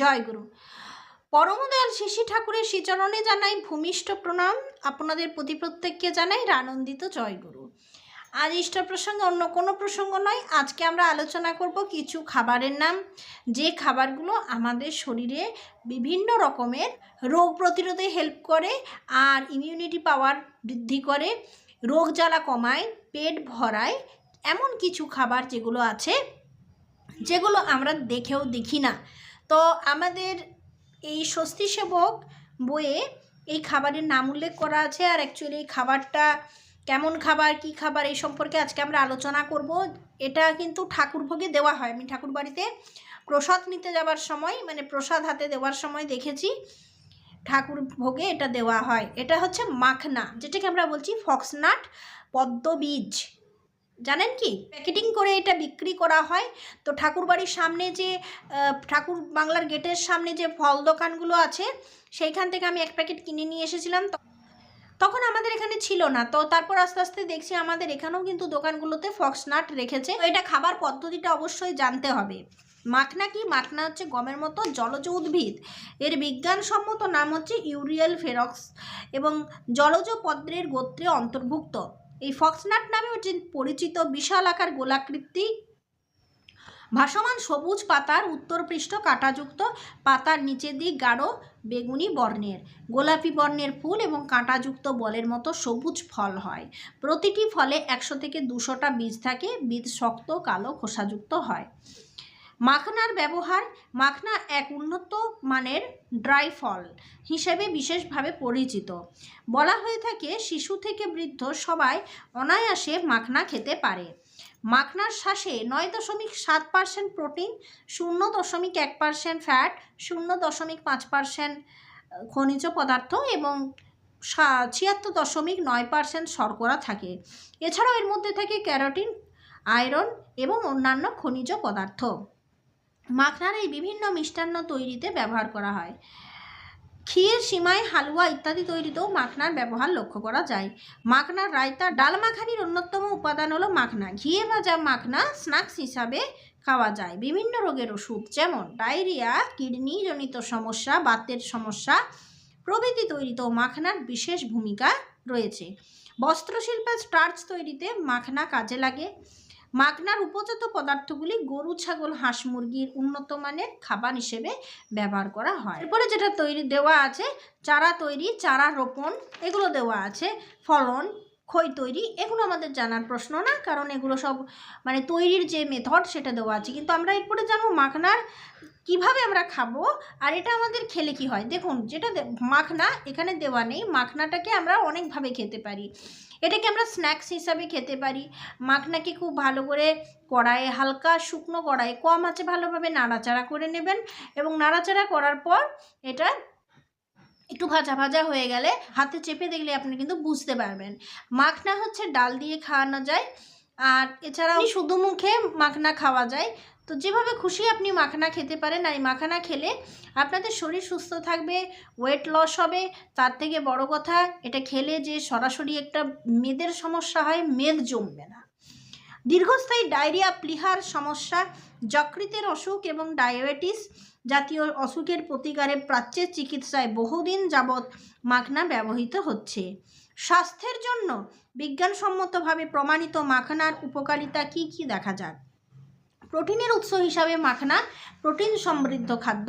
জয়গুরু পরমদয়াল শিশি ঠাকুরের শ্রীচরণে জানাই ভূমিষ্ঠ প্রণাম। আপনাদের প্রতি প্রত্যেককে জানাই আনন্দিত জয়গুরু আজ ইষ্ট প্রসঙ্গে অন্য কোনো প্রসঙ্গ নয়। আজকে আমরা আলোচনা করব কিছু খাবারের নাম। যে খাবারগুলো আমাদের শরীরে বিভিন্ন রকমের রোগ প্রতিরোধে হেল্প করে আর ইমিউনিটি পাওয়ার বৃদ্ধি করে, রোগ জ্বালা কমায়, পেট ভরায়, এমন কিছু খাবার যেগুলো আছে, যেগুলো আমরা দেখেও দেখি না। তো আমাদের এই স্বস্তি সেবক বইয়ে এই খাবারের নাম উল্লেখ করা আছে আর অ্যাকচুয়ালি এই খাবারটা কেমন খাবার, কি খাবার এই সম্পর্কে আজকে আমরা আলোচনা করব। এটা কিন্তু ঠাকুর ভোগে দেওয়া হয়। আমি ঠাকুর বাড়িতে প্রসাদ নিতে যাওয়ার সময় মানে প্রসাদ হাতে দেওয়ার সময় দেখেছি ঠাকুর ভোগে এটা দেওয়া হয়। এটা হচ্ছে মাখনা, যেটাকে আমরা বলছি ফক্সনাট পদ্মবীজ। জানেন কি? প্যাকেটিং করে এটা বিক্রি করা হয়। তো ঠাকুর বাড়ির সামনে যে ঠাকুর বাংলার গেটের সামনে যে ফল দোকানগুলো আছে, সেইখান থেকে আমি এক প্যাকেট কিনে নিয়ে এসেছিলাম। তখন আমাদের এখানে ছিল না। তো তারপর আস্তে আস্তে দেখছি আমাদের এখানেও কিন্তু দোকানগুলোতে ফক্সনাট রেখেছে। এটা খাবার পদ্ধতিটা অবশ্যই জানতে হবে। মাখনা কি? মাখনা হচ্ছে গমের মতো জলজ উদ্ভিদ। এর বিজ্ঞানসম্মত নাম হচ্ছে ইউরিয়াল ফেরক্স এবং জলজ পদ্রের গোত্রে অন্তর্ভুক্ত। এই ফক্সনাট নামেও যে পরিচিত বিশাল আকার গোলাকৃতি, ভাসমান সবুজ পাতার উত্তরপৃষ্ঠ কাঁটাযুক্ত পাতার নিচে দিক গাঢ় বেগুনি বর্ণের। গোলাপি বর্ণের ফুল এবং কাঁটাযুক্ত বলের মতো সবুজ ফল হয়। প্রতিটি ফলে একশো থেকে দুশোটা বীজ থাকে। বীজ শক্ত, কালো, খোসাযুক্ত হয়। মাখনার ব্যবহার, মাখনা এক উন্নত মানের ড্রাই ফল হিসেবে বিশেষভাবে পরিচিত। বলা হয়ে থাকে, শিশু থেকে বৃদ্ধ সবাই অনায়াসে মাখনা খেতে পারে। মাখনার শ্বাসে নয় দশমিক সাত পার্সেন্ট প্রোটিন, শূন্য দশমিক এক পার্সেন্ট ফ্যাট, শূন্য দশমিক পাঁচ পার্সেন্ট খনিজ পদার্থ এবং ছিয়াত্তর দশমিক নয় পার্সেন্ট শর্করা থাকে। এছাড়াও এর মধ্যে থাকে ক্যারোটিন, আয়রন এবং অন্যান্য খনিজ পদার্থ। মাখনার এই বিভিন্ন মিষ্টান্ন তৈরিতে ব্যবহার করা হয়। ক্ষীর, সিমাই, হালুয়া ইত্যাদি তৈরিতেও মাখনার ব্যবহার লক্ষ্য করা যায়। মাখনার রায়তা ডাল মাখানির অন্যতম উপাদান হলো মাখনা। ঘিয়ে ভাজা মাখনা স্ন্যাক্স হিসাবে খাওয়া যায়। বিভিন্ন রোগের ওষুধ যেমন ডায়রিয়া কিডনিজনিত সমস্যা, বাতের সমস্যা প্রভৃতি তৈরিতেও মাখনার বিশেষ ভূমিকা রয়েছে। বস্ত্রশিল্পে স্টার্চ তৈরিতে মাখনা কাজে লাগে। মাখনার উপজাত পদার্থগুলি গরু, ছাগল, হাঁস, মুরগির উন্নত মানের খাবার হিসেবে ব্যবহার করা হয়। এরপরে যেটা তৈরি দেওয়া আছে, চারা তৈরি, চারা রোপণ, এগুলো দেওয়া আছে, ফলন, খই তৈরি, এগুলো আমাদের জানার প্রশ্ন না, কারণ এগুলো সব মানে তৈরির যে মেথড সেটা দেওয়া আছে। কিন্তু আমরা এরপরে জানব মাখনার কীভাবে আমরা খাব? আর এটা আমাদের খেলে কি হয়? দেখুন, যেটা মাখনা, এখানে দেওয়া নেই। মাখনাটাকে আমরা অনেকভাবে খেতে পারি। এটাকে আমরা স্ন্যাক্স হিসাবে খেতে পারি। মাখনাকে খুব ভালো করে কড়াইয়ে, হালকা শুকনো কড়াইয়ে, কম আছে ভালোভাবে নাড়াচাড়া করে নেবেন এবং নাড়াচাড়া করার পর এটা একটু ভাজা ভাজা হয়ে গেলে হাতে চেপে দেখলে আপনি কিন্তু বুঝতে পারবেন। মাখনা হচ্ছে ডাল দিয়ে খাওয়ানো যায়। আর এছাড়াও শুধু মুখে মাখনা খাওয়া যায়। তো যেভাবে খুশি আপনি মাখানা খেতে পারেন আর এই মাখানা খেলে আপনাদের শরীর সুস্থ থাকবে ওয়েট লস হবে। তার থেকে বড় কথা, এটা খেলে যে সরাসরি একটা মেদের সমস্যা হয়, মেদ জমবে না। দীর্ঘস্থায়ী ডায়রিয়া, প্লিহার সমস্যা, যকৃতের অসুখ এবং ডায়াবেটিস জাতীয় অসুখের প্রতিকারে প্রাচ্যের চিকিৎসায় বহুদিন যাবৎ মাখনা ব্যবহৃত হচ্ছে। স্বাস্থ্যের জন্য বিজ্ঞানসম্মতভাবে প্রমাণিত মাখনার উপকারিতা কি কি দেখা যাক? প্রোটিনের উৎস হিসাবে মাখনা প্রোটিন সমৃদ্ধ খাদ্য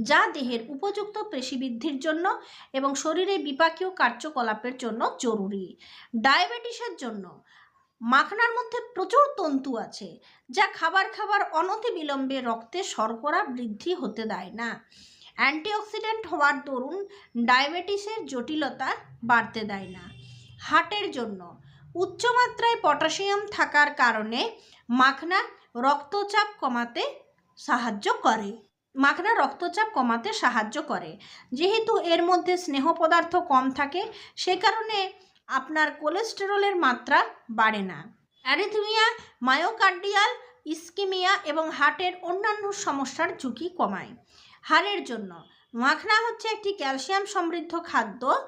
যা দেহের উপযুক্ত পেশিবৃদ্ধির জন্য এবং শরীরে বিপাকীয় কার্যকলাপের জন্য জরুরি। ডায়াবেটিসের জন্য মাখনার মধ্যে প্রচুর তন্তু আছে যা খাবার খাবার অনতি বিলম্বে রক্তে শর্করা বৃদ্ধি হতে দেয় না। অ্যান্টিঅক্সিডেন্ট হওয়ার দরুন ডায়াবেটিসের জটিলতা বাড়তে দেয় না। হার্টের জন্য উচ্চমাত্রায় পটাশিয়াম থাকার কারণে মাখনা রক্তচাপ কমাতে সাহায্য করে। মাখনা রক্তচাপ কমাতে সাহায্য করে। যেহেতু এর মধ্যে স্নেহ পদার্থ কম থাকে, সে কারণে আপনার কোলেস্টেরলের মাত্রা বাড়ে না। অ্যারিথমিয়া, মায়োকার্ডিয়াল, ইস্কিমিয়া এবং হার্টের অন্যান্য সমস্যার ঝুঁকি কমায়। হাড়ের জন্য। মাখনা হচ্ছে একটি ক্যালসিয়াম সমৃদ্ধ খাদ্য।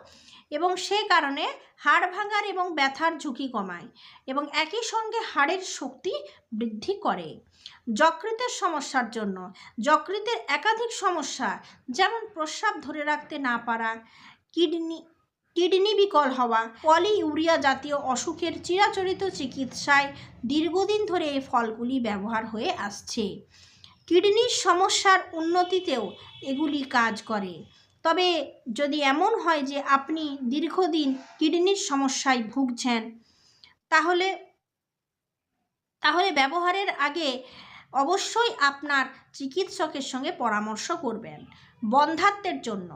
এবং সে কারণে হাড় ভাঙার এবং ব্যথার ঝুঁকি কমায় এবং একই সঙ্গে হাড়ের শক্তি বৃদ্ধি করে। যকৃতের সমস্যার জন্য, যকৃতের একাধিক সমস্যা, যেমন প্রস্রাব ধরে রাখতে না পারা, কিডনি কিডনি বিকল হওয়া পলি ইউরিয়া জাতীয় অসুখের চিরাচরিত চিকিৎসায় দীর্ঘদিন ধরে এই ফলগুলি ব্যবহার হয়ে আসছে। কিডনির সমস্যার উন্নতিতেও এগুলি কাজ করে। তবে যদি এমন হয় যে আপনি দীর্ঘদিন কিডনির সমস্যায় ভুগছেন, তাহলে তাহলে ব্যবহারের আগে অবশ্যই আপনার চিকিৎসকের সঙ্গে পরামর্শ করবেন। বন্ধাত্বের জন্য।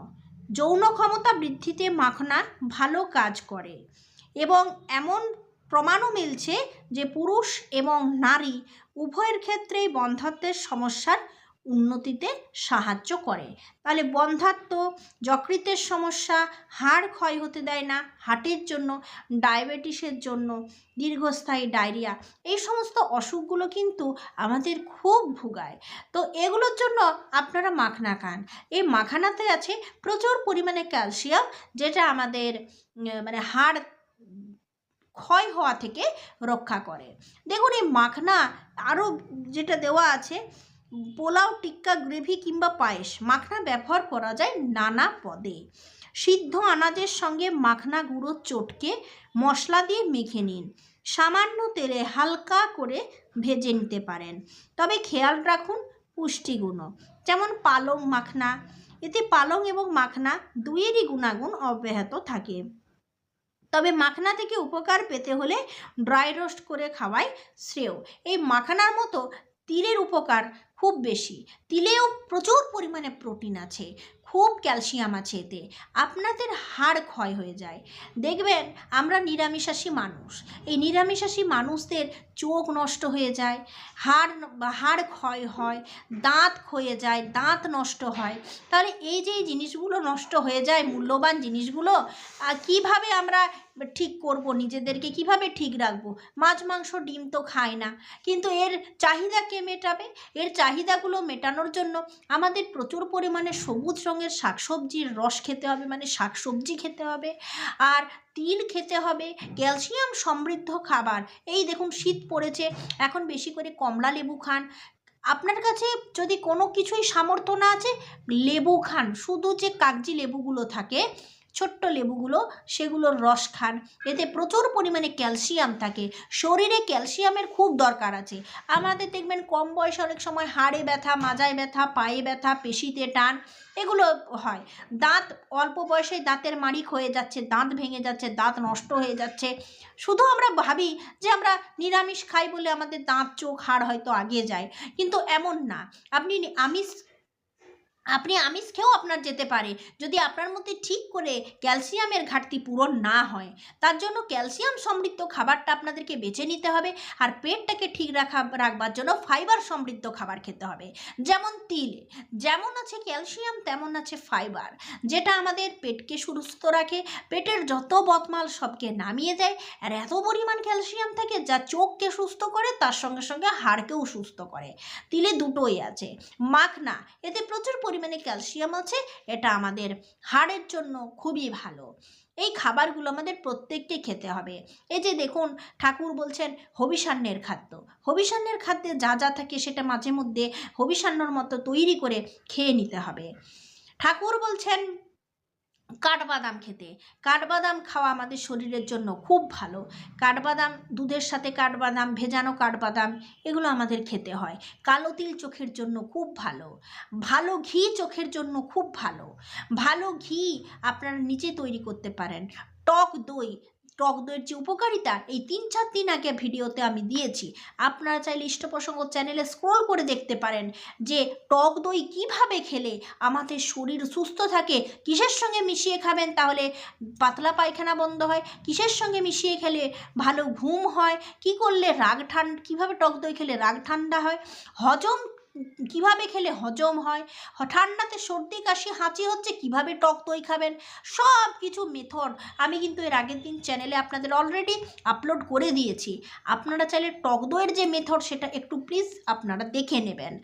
যৌন ক্ষমতা বৃদ্ধিতে মাখনা ভালো কাজ করে এবং এমন প্রমাণও মিলছে যে পুরুষ এবং নারী উভয়ের ক্ষেত্রেই বন্ধাত্বের সমস্যার উন্নতিতে সাহায্য করে। তাহলে বন্ধাত্ম যকৃতের সমস্যা, হাড় ক্ষয় হতে দেয় না, হার্টের জন্য, ডায়াবেটিসের জন্য, দীর্ঘস্থায়ী ডায়রিয়া, এই সমস্ত অসুখগুলো কিন্তু আমাদের খুব ভুগায়। তো এগুলোর জন্য আপনারা মাখনা খান। এই মাখানাতে আছে প্রচুর পরিমাণে ক্যালসিয়াম, যেটা আমাদের মানে হাড় ক্ষয় হওয়া থেকে রক্ষা করে। দেখুন এই মাখনা আরও যেটা দেওয়া আছে পোলাও, টিক্কা, গ্রেভি কিংবা পায়েস। মাখনা ব্যবহার করা যায় নানা পদে। সিদ্ধ আনাজের সঙ্গে মাখনা গুঁড়ো চটকে মশলা দিয়ে মেখে নিন। সামান্য তেলে হালকা করে ভেজে নিতে পারেন। তবে খেয়াল রাখুন পুষ্টিগুণও। যেমন পালং মাখনা। এতে পালং এবং মাখনা দুইয়েরই গুণাগুণ অব্যাহত থাকে। তবে মাখনা থেকে উপকার পেতে হলে ড্রাই রোস্ট করে খাওয়াই শ্রেয়। এই মাখানার মতো তিলের উপকার খুব বেশি। তিলেও প্রচুর পরিমাণে প্রোটিন আছে, খুব ক্যালসিয়াম আছে এতে। আপনাদের হাড় ক্ষয় হয়ে যায়। দেখবেন, আমরা নিরামিষাশী মানুষ। এই নিরামিষাশী মানুষদের চোখ নষ্ট হয়ে যায়, হাড় ন- হাড় ক্ষয় হয়, দাঁত ক্ষয়ে যায়, দাঁত নষ্ট হয়। তাহলে এই যে জিনিসগুলো নষ্ট হয়ে যায়, মূল্যবান জিনিসগুলো কীভাবে আমরা ঠিক করব, নিজেদেরকে কীভাবে ঠিক রাখব? মাছ, মাংস, ডিম তো খায় না। কিন্তু এর চাহিদা কে মেটাবে? এর চাহিদাগুলো মেটানোর জন্য আমাদের প্রচুর পরিমাণে সবুজ রঙের শাকসবজির রস খেতে হবে মানে শাকসবজি খেতে হবে। আর তিল খেতে হবে, ক্যালসিয়াম সমৃদ্ধ খাবার। এই দেখুন, শীত পড়েছে, এখন বেশি করে কমলা লেবু খান। আপনার কাছে যদি কোনো কিছুই সামর্থ্য না আছে, লেবু খান। শুধু যে কাগজি লেবুগুলো থাকে ছোট্ট লেবুগুলো, সেগুলোর রস খান। এতে প্রচুর পরিমাণে ক্যালসিয়াম থাকে। শরীরে ক্যালসিয়ামের খুব দরকার আছে। আমাদের দেখবেন কম বয়সে অনেক সময় হাড়ে ব্যথা, মাজায় ব্যথা, পায়ে ব্যথা, পেশিতে টান, এগুলো হয়। দাঁত, অল্প বয়সে দাঁতের মারিক হয়ে যাচ্ছে, দাঁত ভেঙে যাচ্ছে, দাঁত নষ্ট হয়ে যাচ্ছে। শুধু আমরা ভাবি যে আমরা নিরামিষ খাই বলে আমাদের দাঁত, চোখ, হাড় হয়তো আগিয়ে যায়। কিন্তু এমন না। আপনি আমিষ আপনি আমিষ খেয়েও আপনার যেতে পারে। যদি আপনার মধ্যে ঠিক করে ক্যালসিয়ামের ঘাটতি পূরণ না হয়, তার জন্য ক্যালসিয়াম সমৃদ্ধ খাবারটা আপনাদেরকে বেছে নিতে হবে আর পেটটাকে ঠিক রাখা, রাখবার জন্য ফাইবার সমৃদ্ধ খাবার খেতে হবে। যেমন তিল, যেমন আছে ক্যালসিয়াম, তেমন আছে ফাইবার, যেটা আমাদের পেটকে সুস্থ রাখে, পেটের যত বদমাল সবকে নামিয়ে দেয় আর এত পরিমাণ ক্যালসিয়াম থাকে যা চোখকে সুস্থ করে, তার সঙ্গে সঙ্গে হাড়কেও সুস্থ করে। তিলে দুটোই আছে। মাখনা, এতে প্রচুর পরিমাণে ক্যালসিয়াম আছে, এটা আমাদের হাড়ের জন্য খুবই ভালো। এই খাবারগুলো আমাদের প্রত্যেককে খেতে হবে। এই যে দেখুন, ঠাকুর বলছেন হবিষান্নের খাদ্য। হবিষান্নের খাদ্যে যা যা থাকে সেটা মাঝে মধ্যে হবিষান্নর মতো তৈরি করে খেয়ে নিতে হবে। ঠাকুর বলছেন কাঠবাদাম খেতে। কাঠবাদাম খাওয়া আমাদের শরীরের জন্য খুব ভালো। কাঠবাদাম, দুধের সাথে কাঠবাদাম, ভেজানো কাঠবাদাম, এগুলো আমাদের খেতে হয়। কালো তিল চোখের জন্য খুব ভালো। ভালো ঘি চোখের জন্য খুব ভালো। ভালো ঘি আপনারা নিজে তৈরি করতে পারেন। টক দই টক যে উপকারিতা, এই তিন চার দিন আগে ভিডিওতে আমি দিয়েছি। আপনারা চাইলে ইষ্টপ্রসঙ্গ চ্যানেলে স্ক্রোল করে দেখতে পারেন যে টক দই কীভাবে খেলে আমাদের শরীর সুস্থ থাকে, কিসের সঙ্গে মিশিয়ে খাবেন তাহলে পাতলা পায়খানা বন্ধ হয়, কিসের সঙ্গে মিশিয়ে খেলে ভালো ঘুম হয়, কি করলে রাগ ঠান্ডা কীভাবে টক দই খেলে রাগ ঠান্ডা হয়, হজম কীভাবে খেলে হজম হয়? ঠান্ডাতে সর্দি, কাশি, হাঁচি হচ্ছে, কীভাবে টক দই খাবেন? সব কিছু মেথড আমি কিন্তু এর আগের দিন চ্যানেলে আপনাদের অলরেডি আপলোড করে দিয়েছি। আপনারা চাইলে টক দইয়ের যে মেথড সেটা একটু প্লিজ আপনারা দেখে নেবেন।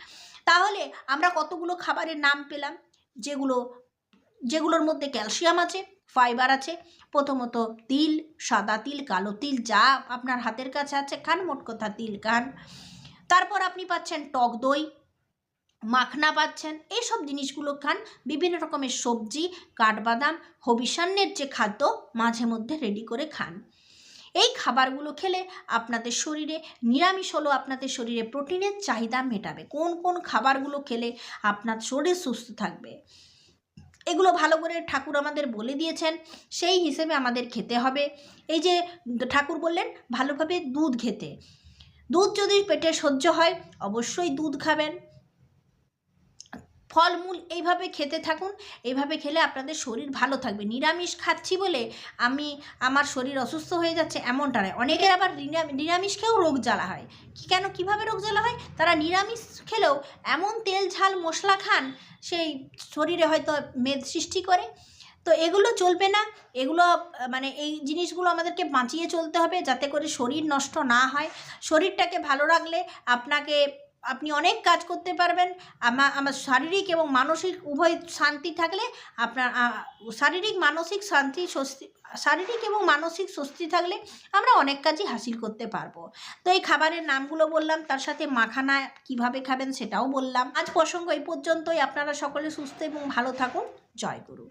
তাহলে আমরা কতগুলো খাবারের নাম পেলাম? যেগুলো, যেগুলোর মধ্যে ক্যালসিয়াম আছে ফাইবার আছে, প্রথমত তিল, সাদা তিল, কালো তিল, যা আপনার হাতের কাছে আছে, খান, মোট কথা তিল খান। তারপর আপনি পাচ্ছেন টক দই মাখনা পাচ্ছেন। এইসব জিনিসগুলো খান। বিভিন্ন রকমের সবজি, কাঠবাদাম, হবিষান্নের যে খাদ্য, মাঝে মধ্যে রেডি করে খান। এই খাবারগুলো খেলে আপনাদের শরীরে নিরামিষ হলো আপনাদের শরীরে প্রোটিনের চাহিদা মেটাবে। কোন কোন খাবারগুলো খেলে আপনার শরীর সুস্থ থাকবে? এগুলো ভালো করে ঠাকুর আমাদের বলে দিয়েছেন। সেই হিসেবে আমাদের খেতে হবে। এই যে ঠাকুর বললেন, ভালোভাবে দুধ খেতে। দুধ যদি পেটে সহ্য হয়, অবশ্যই দুধ খাবেন। ফলমূল এইভাবে খেতে থাকুন, এইভাবে খেলে আপনাদের শরীর ভালো থাকবে। নিরামিষ খাচ্ছি বলে আমি, আমার শরীর অসুস্থ হয়ে যাচ্ছে এমনটা নয়। অনেকের আবার নিরামি- নিরামিষ খেয়েও রোগ জ্বালা হয়। কি কেন, কীভাবে রোগ জ্বালা হয়? তারা নিরামিষ খেলেও এমন তেল, ঝাল, মশলা খান, সেই শরীরে হয়তো মেদ সৃষ্টি করে। তো এগুলো চলবে না। এগুলো মানে এই জিনিসগুলো আমাদেরকে বাঁচিয়ে চলতে হবে যাতে করে শরীর নষ্ট না হয়। শরীরটাকে ভালো রাখলে আপনাকে আপনি অনেক কাজ করতে পারবেন। আমা আমার শারীরিক এবং মানসিক উভয় শান্তি থাকলে আপনার শারীরিক, মানসিক শান্তি, স্বস্তি, শারীরিক এবং মানসিক স্বস্তি থাকলে আমরা অনেক কাজই হাসিল করতে পারব। তো এই খাবারের নামগুলো বললাম, তার সাথে মাখানা কীভাবে খাবেন সেটাও বললাম। আজ প্রসঙ্গ এই পর্যন্তই। আপনারা সকলে সুস্থ এবং ভালো থাকুন। জয় গুরু।